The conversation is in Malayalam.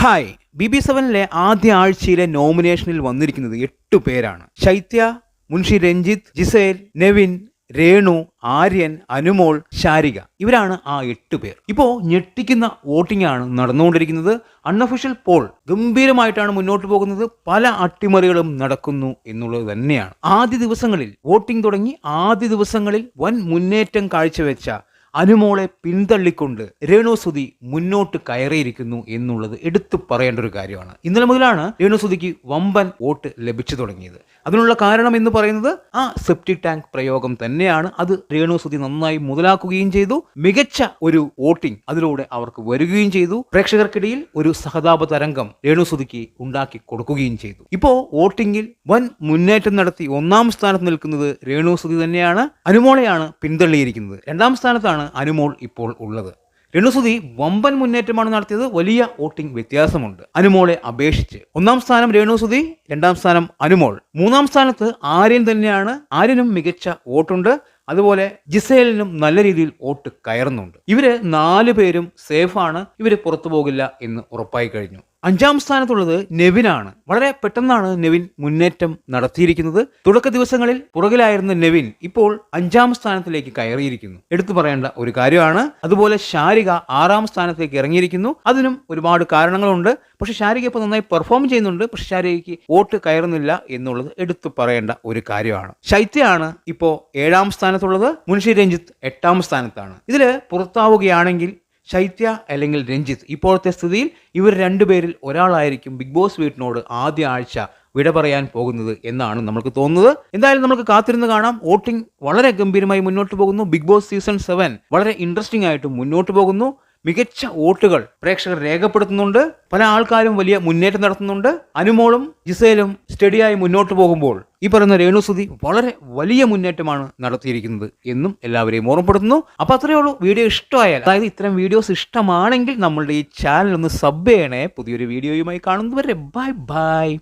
ഹായ് ബി ബി സെവനിലെ ആദ്യ ആഴ്ചയിലെ നോമിനേഷനിൽ വന്നിരിക്കുന്നത് എട്ട് പേരാണ്. ശൈത്യ മുൻഷി രഞ്ജിത്ത് ജിസേൽ നെവിൻ രേണു ആര്യൻ അനുമോൾ ശാരിക. ഇവരാണ് ആ എട്ട് പേർ. ഇപ്പോൾ ഞെട്ടിക്കുന്ന വോട്ടിംഗ് ആണ് നടന്നുകൊണ്ടിരിക്കുന്നത്. അൺഒഫീഷ്യൽ പോൾ ഗംഭീരമായിട്ടാണ് മുന്നോട്ട് പോകുന്നത്. പല അട്ടിമറികളും നടക്കുന്നു എന്നുള്ളത് തന്നെയാണ്. ആദ്യ ദിവസങ്ങളിൽ വോട്ടിംഗ് തുടങ്ങി ആദ്യ ദിവസങ്ങളിൽ വൻ മുന്നേറ്റം കാഴ്ചവെച്ച അനുമോളെ പിന്തള്ളിക്കൊണ്ട് രേണുസുതി മുന്നോട്ട് കയറിയിരിക്കുന്നു എന്നുള്ളത് എടുത്തു പറയേണ്ട ഒരു കാര്യമാണ്. ഇന്നലെ മുതലാണ് രേണുസുതിക്ക് വമ്പൻ വോട്ട് ലഭിച്ചു തുടങ്ങിയത്. അതിനുള്ള കാരണം എന്ന് പറയുന്നത് ആ സെപ്റ്റിക് ടാങ്ക് പ്രയോഗം തന്നെയാണ്. അത് രേണുസുതി നന്നായി മുതലാക്കുകയും ചെയ്തു. മികച്ച ഒരു വോട്ടിംഗ് അതിലൂടെ അവർക്ക് വരികയും ചെയ്തു. പ്രേക്ഷകർക്കിടയിൽ ഒരു സഹതാപ തരംഗം രേണുസുതിക്ക് ഉണ്ടാക്കി കൊടുക്കുകയും ചെയ്തു. ഇപ്പോ വോട്ടിംഗിൽ വൻ മുന്നേറ്റം നടത്തി ഒന്നാം സ്ഥാനത്ത് നിൽക്കുന്നത് രേണുസുതി തന്നെയാണ്. അനുമോളെയാണ് പിന്തള്ളിയിരിക്കുന്നത്. രണ്ടാം സ്ഥാനത്താണ് അനുമോൾ ഇപ്പോൾ ഉള്ളത്. രേണുസുതി വമ്പൻ മുന്നേറ്റമാണ് നടത്തിയത്. വലിയ വോട്ടിംഗ് വ്യത്യാസമുണ്ട്. അനുമോളെ അപേക്ഷിച്ച്. ഒന്നാം സ്ഥാനം രേണുസുതി രണ്ടാം സ്ഥാനം അനുമോൾ. മൂന്നാം സ്ഥാനത്ത് ആര്യൻ തന്നെയാണ്. ആര്യനും മികച്ച വോട്ടുണ്ട്. അതുപോലെ ജിസേലിനും നല്ല രീതിയിൽ വോട്ട് കയറുന്നുണ്ട്. ഇവർ നാലു പേരും സേഫാണ്. ഇവർ പുറത്തു പോകില്ല എന്ന് ഉറപ്പായി കഴിഞ്ഞു. അഞ്ചാം സ്ഥാനത്തുള്ളത് നെവിനാണ്. വളരെ പെട്ടെന്നാണ് നെവിൻ മുന്നേറ്റം നടത്തിയിരിക്കുന്നത്. തുടക്ക ദിവസങ്ങളിൽ പുറകിലായിരുന്ന നെവിൻ ഇപ്പോൾ അഞ്ചാം സ്ഥാനത്തിലേക്ക് കയറിയിരിക്കുന്നു. എടുത്തു പറയേണ്ട ഒരു കാര്യമാണ് അതുപോലെ ശാരിക ആറാം സ്ഥാനത്തേക്ക് ഇറങ്ങിയിരിക്കുന്നു. അതിനും ഒരുപാട് കാരണങ്ങളുണ്ട്. പക്ഷെ ശാരിക ഇപ്പോൾ നന്നായി പെർഫോം ചെയ്യുന്നുണ്ട്. പക്ഷെ ശാരികയ്ക്ക് വോട്ട് കയറുന്നില്ല എന്നുള്ളത് എടുത്തു പറയേണ്ട ഒരു കാര്യമാണ്. ശൈത്യയാണ് ഇപ്പോൾ ഏഴാം സ്ഥാനത്തുള്ളത്. മുൻഷി രഞ്ജിത്ത് എട്ടാം സ്ഥാനത്താണ്. ഇതിൽ പുറത്താവുകയാണെങ്കിൽ ശൈത്യ അല്ലെങ്കിൽ രഞ്ജിത്ത്. ഇപ്പോഴത്തെ സ്ഥിതിയിൽ ഇവർ രണ്ടുപേരിൽ ഒരാളായിരിക്കും ബിഗ് ബോസ് വീട്ടിനോട് ആദ്യ ആഴ്ച വിട പറയാൻ പോകുന്നത് എന്നാണ് നമുക്ക് തോന്നുന്നത്. എന്തായാലും നമുക്ക് കാത്തിരുന്ന് കാണാം. വോട്ടിംഗ് വളരെ ഗംഭീരമായി മുന്നോട്ട് പോകുന്നു. ബിഗ് ബോസ് സീസൺ സെവൻ വളരെ ഇൻട്രസ്റ്റിംഗ് ആയിട്ട് മുന്നോട്ട് പോകുന്നു. മികച്ച വോട്ടുകൾ പ്രേക്ഷകർ രേഖപ്പെടുത്തുന്നുണ്ട്. പല ആൾക്കാരും വലിയ മുന്നേറ്റം നടത്തുന്നുണ്ട്. അനുമോളും ജിസേലും സ്റ്റഡിയായി മുന്നോട്ട് പോകുമ്പോൾ ഈ പറയുന്ന രേണുസുതി വളരെ വലിയ മുന്നേറ്റമാണ് നടത്തിയിരിക്കുന്നത് എന്നും എല്ലാവരെയും ഓർമ്മപ്പെടുത്തുന്നു. അപ്പോൾ അത്രയേ ഉള്ളൂ വീഡിയോ ഇഷ്ടമായാൽ അതായത് ഇത്തരം വീഡിയോസ് ഇഷ്ടമാണെങ്കിൽ നമ്മളുടെ ഈ ചാനൽ ഒന്ന് സബ് ചെയ്യണേ. പുതിയൊരു വീഡിയോയുമായി കാണുന്നവരെ ബൈ ബൈ.